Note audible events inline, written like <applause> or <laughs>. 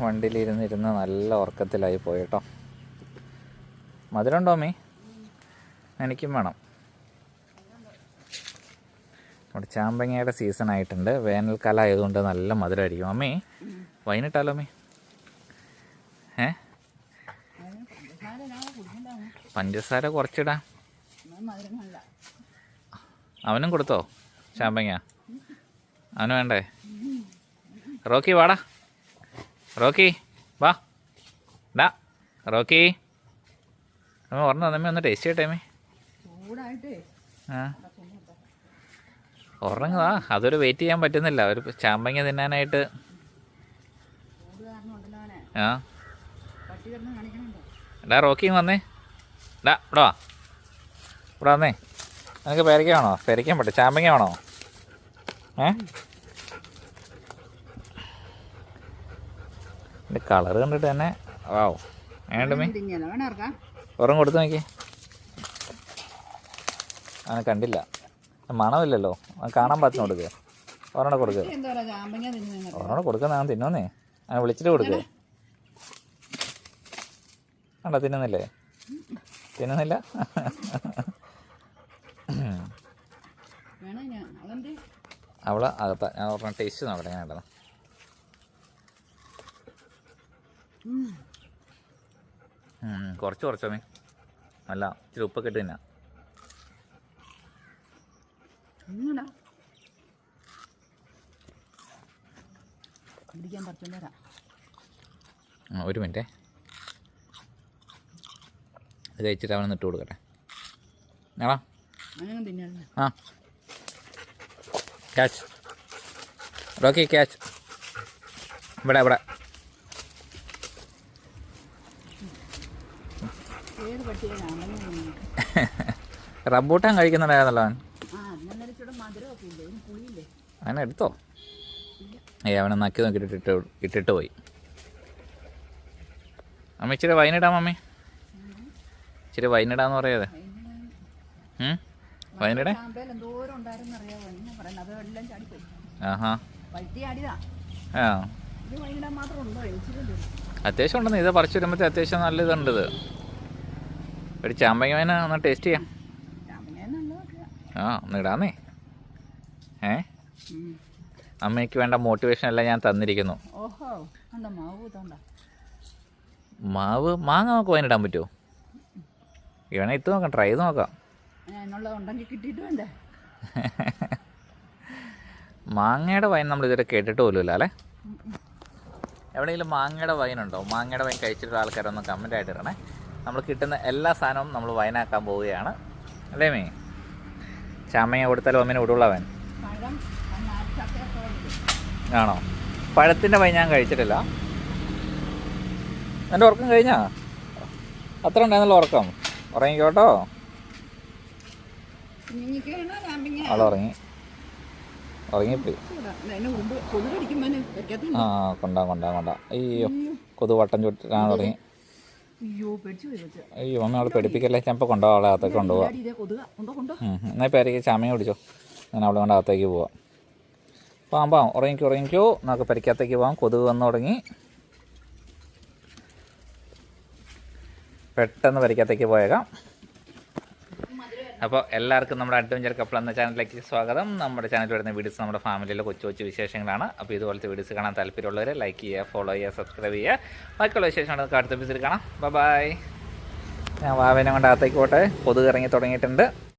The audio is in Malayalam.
വണ്ടിയിലിരുന്നിരുന്ന് നല്ല ഉറക്കത്തിലായി പോയി കേട്ടോ. മധുരമുണ്ടോ മീ എനിക്കും വേണം. നമ്മുടെ ചാമ്പങ്ങയുടെ സീസൺ ആയിട്ടുണ്ട്. വേനൽക്കാലം ആയതുകൊണ്ട് നല്ല മധുരമായിരിക്കും അമ്മേ വൈകിട്ടാലോ അമ്മേ? ഏ? പഞ്ചസാര കുറച്ചിടാം. അവനും കൊടുത്തോ? ചാമ്പങ്ങ? അവന് വേണ്ടേ? റോക്കി വാടാ. റോക്കി വാ. ഡാ റോക്കി. അമ്മ പറഞ്ഞു നമ്മ ഒന്ന് ടേസ്റ്റ് ചെയ്യട്ടെ അമ്മേ. ആ. ഉറങ്ങുതാ അതൊരു വെയിറ്റ് ചെയ്യാൻ പറ്റുന്നില്ല. ഒരു ചാമ്പങ്ങ തിന്നാനായിട്ട്. ആ. എടാ റോക്കി വന്നേ. ഡാ ഇവിടെ വാ. ഇവിടെ വന്നേ. നിനക്ക് പേരയ്ക്ക വേണോ? പേരയ്ക്കാൻ പറ്റും ചാമ്പങ്ങ വേണോ? ഏ? എന്റെ കളർ കണ്ടിട്ട് തന്നെ വാവ്. വേണ്ടമേ ഉറം കൊടുത്തു നോക്കി. അങ്ങനെ കണ്ടില്ല. മണമില്ലല്ലോ. കാണാൻ പാത്തിന് കൊടുക്കുക ഒരെണ്ണം കൊടുക്കുക ഒരെണ്ണം കൊടുക്കുന്ന ഞാൻ തിന്നോന്നേ. അങ്ങനെ വിളിച്ചിട്ട് കൊടുക്കുക കണ്ടോ തിന്നുന്നില്ലേ? തിന്നുന്നില്ല? അവളെ അകത്താ. ഞാൻ പറഞ്ഞ ടേസ്റ്റ് നോക്കട്ടെ ഞാൻ ഉണ്ടെന്ന് കുറച്ച് കുറച്ചോമേ അല്ല ഇച്ചിരി ഉപ്പൊക്കെ ഇട്ട് തന്നെ. ഒരു മിനിറ്റേ. ഇത് കഴിച്ചിട്ട് അവനെ ഇട്ട് കൊടുക്കട്ടെ. ആ. ക്യാച്ച് റോക്കി ക്യാച്ച് ഇവിടെ ഇവിടെ ഏത് പട്ടിയെ ചാമ്പങ്ങ തിന്നു റബ്ബൂട്ടാൻ <laughs> കഴിക്കുന്നുണ്ടായിരുന്നല്ലോ അവൻ. അവനെ എടുത്തോ? ഏ അവനെ നക്കി നോക്കിയിട്ട് ഇട്ടിട്ട് ഇട്ടിട്ട് പോയി. അമ്മ ഇച്ചിരി വൈനിടാം മമ്മി ഇച്ചിരി വൈനിടാന്ന് പറയാതെ? വൈനിടേ ആഹാ. ആ. അത്യാവശ്യം ഉണ്ടെന്ന്. ഇത് പറിച്ചു വരുമ്പോഴത്തെ അത്യാവശ്യം നല്ല ഇതുണ്ട് ഇത്. ഒരു ചാമ്പങ്ങ വേന ഒന്ന് ടേസ്റ്റ് ചെയ്യാം. ആ ഒന്ന് ഇടാന്നേ. ഏ? അമ്മയ്ക്ക് വേണ്ട മോട്ടിവേഷൻ എല്ലാം ഞാൻ തന്നിരിക്കുന്നു. മാവ് മാങ്ങ നമുക്ക് വൈനിടാൻ പറ്റുമോ ഇവനെ ഇട്ട് നോക്കാം ട്രൈ ചെയ്ത് നോക്കാം. മാങ്ങയുടെ വൈൻ നമ്മൾ ഇതുവരെ കേട്ടിട്ട് പോലുമില്ല അല്ലേ? എവിടെയെങ്കിലും മാങ്ങയുടെ വൈനുണ്ടോ? മാങ്ങയുടെ വൈൻ കഴിച്ചിട്ടുള്ള ആൾക്കാരൊന്ന് കമന്റ് ആയിട്ട് ഇടണേ. നമ്മൾ കിട്ടുന്ന എല്ലാ സാധനവും നമ്മൾ വയനാക്കാൻ പോവുകയാണ്. അല്ലേ മീ? ചമ്മയെ കൊടുത്താലും അമ്മേനെ വിടുള്ളവൻ. ആണോ? പഴത്തിന്റെ വൈ ഞാൻ കഴിച്ചിട്ടില്ല. എന്റെ ഉറക്കം കഴിഞ്ഞാ? അത്ര ഉണ്ടായിരുന്നല്ലോ ഉറക്കം. ഉറങ്ങിക്കോട്ടോ. ആൾ ഉറങ്ങി. ഉറങ്ങിപ്പോയി. ആ കൊണ്ടാ കൊണ്ടാ കൊണ്ടാ. അയ്യോ കൊതു വട്ടം ചുട്ടിട്ടാണ് തുടങ്ങി അയ്യോ അയ്യോ അമ്മ അവളെ പഠിപ്പിക്കല്ലേ ഞാൻ ഇപ്പോൾ കൊണ്ടുപോകാം അവളെ അകത്തേക്ക് കൊണ്ടുപോകാം എന്നാൽ കൊതുക. കൊണ്ടോ ചമയം പിടിച്ചോ ഞാൻ അവളെ കൊണ്ട് അകത്തേക്ക് പോവാം. പാം പാം ഉറങ്ങിക്കോ ഉറങ്ങിക്കോ. നമുക്ക് പരിക്കകത്തേക്ക് പോവാം. കൊതുക് വന്നു തുടങ്ങി. പെട്ടെന്ന് പരിക്കകത്തേക്ക് പോയേക്കാം. അപ്പോൾ എല്ലാവർക്കും നമ്മുടെ അഡ്വഞ്ചർ കപ്പിൾ എന്ന ചാനലിലേക്ക് സ്വാഗതം. നമ്മുടെ ചാനലിൽ വരുന്ന വീഡിയോസ് നമ്മുടെ ഫാമിലിയിലെ കൊച്ചു കൊച്ചു വിശേഷങ്ങളാണ്. അപ്പോൾ ഇതുപോലത്തെ വീഡിയോസ് കാണാൻ താല്പര്യമുള്ളവർ ലൈക്ക് ചെയ്യുക ഫോളോ ചെയ്യുക സബ്സ്ക്രൈബ് ചെയ്യുക. ബാക്കിയുള്ള വിശേഷങ്ങൾ നമുക്ക് അടുത്ത എപ്പിസോഡിൽ കാണാം. ബൈ ഞാൻ വാവേനെ കൊണ്ട് അകത്തേക്ക് പോട്ടെ. ഇറങ്ങി തുടങ്ങിയിട്ടുണ്ട്.